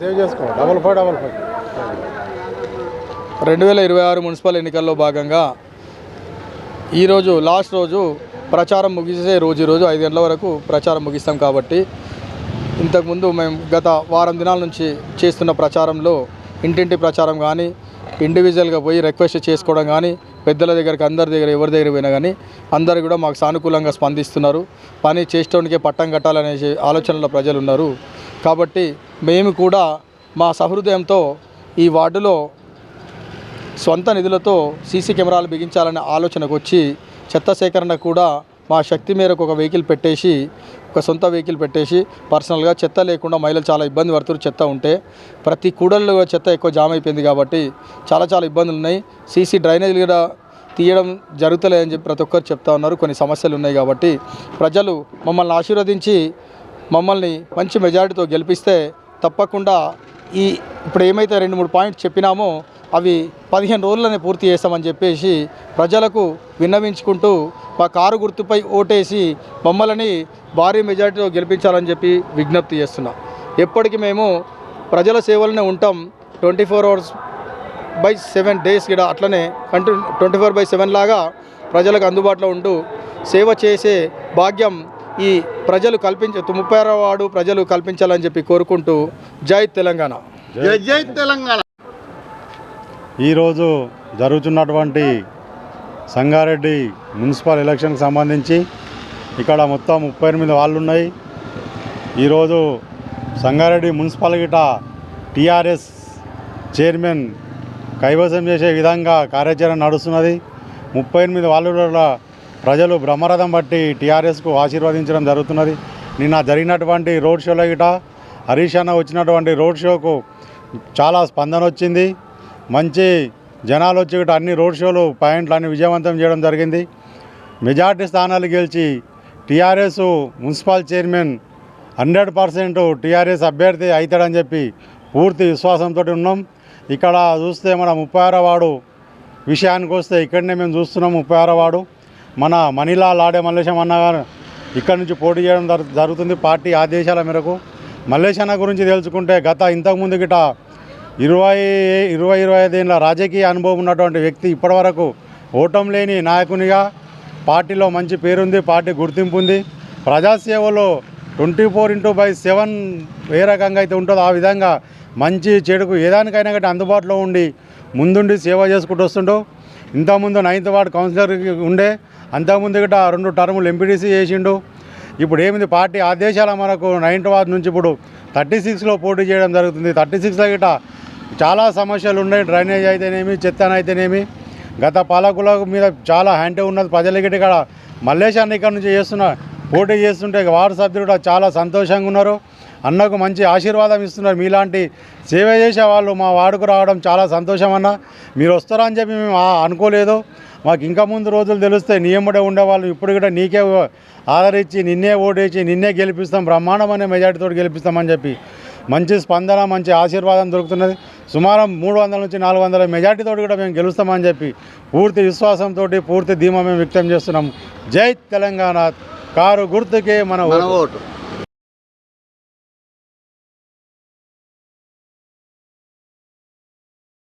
Save చేసుకో. Double five double five రెండు వేల ఇరవై ఆరు మున్సిపల్ ఎన్నికల్లో భాగంగా ఈరోజు లాస్ట్ రోజు ప్రచారం ముగిసే రోజు ఈరోజు ఐదు గంటల వరకు ప్రచారం ముగిస్తాం కాబట్టి ఇంతకుముందు మేము గత వారం దినాల నుంచి చేస్తున్న ప్రచారంలో ఇంటింటి ప్రచారం కానీ ఇండివిజువల్గా పోయి రిక్వెస్ట్ చేసుకోవడం కానీ పెద్దల దగ్గరికి అందరి దగ్గర ఎవరి దగ్గర పోయినా కానీ అందరు కూడా మాకు సానుకూలంగా స్పందిస్తున్నారు. పని చేసేటోనికే పట్టం కట్టాలనే ఆలోచనలో ప్రజలు ఉన్నారు. కాబట్టి మేము కూడా మా సహృదయంతో ఈ వార్డులో సొంత నిధులతో సీసీ కెమెరాలు బిగించాలనే ఆలోచనకు వచ్చి చెత్త సేకరణ కూడా మా శక్తి మేరకు ఒక వెహికల్ పెట్టేసి ఒక సొంత వెహికల్ పెట్టేసి పర్సనల్గా చెత్త లేకుండా మహిళలు చాలా ఇబ్బంది పడుతున్నారు చెత్త ఉంటే. ప్రతి కూడల్లో చెత్త ఎక్కువ జామ్ అయిపోయింది కాబట్టి చాలా చాలా ఇబ్బందులు ఉన్నాయి. సీసీ డ్రైనేజీలు కూడా తీయడం జరుగుతలేదని చెప్పి ప్రతి ఒక్కరు చెప్తా ఉన్నారు. కొన్ని సమస్యలు ఉన్నాయి కాబట్టి ప్రజలు మమ్మల్ని ఆశీర్వదించి మమ్మల్ని మంచి మెజారిటీతో గెలిపిస్తే తప్పకుండా ఈ ఇప్పుడు ఏమైతే రెండు మూడు పాయింట్స్ చెప్పినామో అవి పదిహేను రోజులనే పూర్తి చేస్తామని చెప్పేసి ప్రజలకు విన్నవించుకుంటూ మా కారు గుర్తుపై ఓటేసి మమ్మల్ని భారీ మెజార్టీలో గెలిపించాలని చెప్పి విజ్ఞప్తి చేస్తున్నా. ఎప్పటికీ మేము ప్రజల సేవలనే ఉంటాం. Twenty four hours by seven days కూడా అట్లనే కంటూ ట్వంటీ ఫోర్ బై సెవెన్ లాగా ప్రజలకు అందుబాటులో ఉంటూ సేవ చేసే భాగ్యం ఈ ప్రజలు కల్పించ ముప్పై వాడు ప్రజలు కల్పించాలని చెప్పి కోరుకుంటూ జై తెలంగాణ. జై జై తెలంగాణ. ఈరోజు జరుగుతున్నటువంటి సంగారెడ్డి మున్సిపల్ ఎలక్షన్కి సంబంధించి ఇక్కడ మొత్తం ముప్పై ఎనిమిది వాళ్ళు ఉన్నాయి ఈరోజు సంగారెడ్డి మున్సిపల్ గిట టీఆర్ఎస్ చైర్మన్ కైవసం చేసే విధంగా కార్యాచరణ నడుస్తున్నది. ముప్పై ఎనిమిది వాళ్ళు ప్రజలు బ్రహ్మరథం బట్టి టీఆర్ఎస్కు ఆశీర్వదించడం జరుగుతున్నది. నిన్న జరిగినటువంటి రోడ్ షోలో గిట హరీష్ అన్న వచ్చినటువంటి రోడ్ షోకు చాలా స్పందన వచ్చింది. మంచి జనాలు వచ్చి గిట్ట అన్ని రోడ్ షోలు పాయింట్లు అన్ని విజయవంతం చేయడం జరిగింది. మెజార్టీ స్థానాలు గెలిచి TRS municipal chairman hundred percent TRS అభ్యర్థి అవుతాడని చెప్పి పూర్తి విశ్వాసంతో ఉన్నాం. ఇక్కడ చూస్తే మన ముప్పై ఆరో వాడు విషయానికి వస్తే ఇక్కడనే మేము చూస్తున్నాం ముప్పై ఆరో వాడు మన మనీలా లాడే మల్లేశం అన్న గారు ఇక్కడ నుంచి పోటీ చేయడం జరుగుతుంది పార్టీ ఆదేశాల మేరకు. మల్లేశన్న గురించి తెలుసుకుంటే గత ఇంతకుముందు గిట ఇరవై ఇరవై ఇరవై ఐదేళ్ళ రాజకీయ అనుభవం ఉన్నటువంటి వ్యక్తి ఇప్పటివరకు ఓటం లేని నాయకునిగా పార్టీలో మంచి పేరుంది పార్టీ గుర్తింపు ఉంది. ప్రజాసేవలో twenty four into by seven ఏ రకంగా అయితే ఉంటుందో ఆ విధంగా మంచి చెడుకు ఏదానికైనా గట్టి అందుబాటులో ఉండి ముందుండి సేవ చేసుకుంటూ వస్తుండో ఇంతకుముందు నైన్త్ వార్డ్ కౌన్సిలర్ ఉండే అంతకుముందు గిట్ట రెండు టర్ములు ఎంపీటీసీ చేసిండు. ఇప్పుడు ఏమిది పార్టీ ఆదేశాల మనకు నైన్త్ వార్డ్ నుంచి ఇప్పుడు థర్టీ సిక్స్లో పోటీ చేయడం జరుగుతుంది. థర్టీ సిక్స్లో గిట్ట చాలా సమస్యలు ఉన్నాయి. డ్రైనేజ్ అయితేనేమి చెత్త అయితేనేమి. గత పాలకుల మీద చాలా హ్యాంటే ఉన్నది. ప్రజలకి ఇక్కడ మల్లేశాన్ని ఇక్కడ నుంచి చేస్తున్న పోటీ చేస్తుంటే వార్డు సభ్యులు కూడా చాలా సంతోషంగా ఉన్నారు. అన్నకు మంచి ఆశీర్వాదం ఇస్తున్నారు. మీలాంటి సేవ చేసే వాళ్ళు మా వాడుకు రావడం చాలా సంతోషం అన్న. మీరు వస్తారని చెప్పి మేము అనుకోలేదు. మాకు ఇంకా ముందు రోజులు తెలిస్తే నియముడే ఉండేవాళ్ళు ఇప్పుడు కూడా నీకే ఆదరించి నిన్నే ఓటేసి నిన్నే గెలిపిస్తాం. బ్రహ్మాండమనే మెజార్టీతో గెలిపిస్తామని చెప్పి మంచి స్పందన మంచి ఆశీర్వాదం దొరుకుతున్నది. సుమారు మూడు వందల నుంచి నాలుగు వందల మెజార్టీతో కూడా మేము గెలుస్తామని చెప్పి పూర్తి విశ్వాసంతో పూర్తి ధీమా మేము వ్యక్తం చేస్తున్నాం. జై తెలంగాణ. కారు గుర్తుకే మన ఓటు.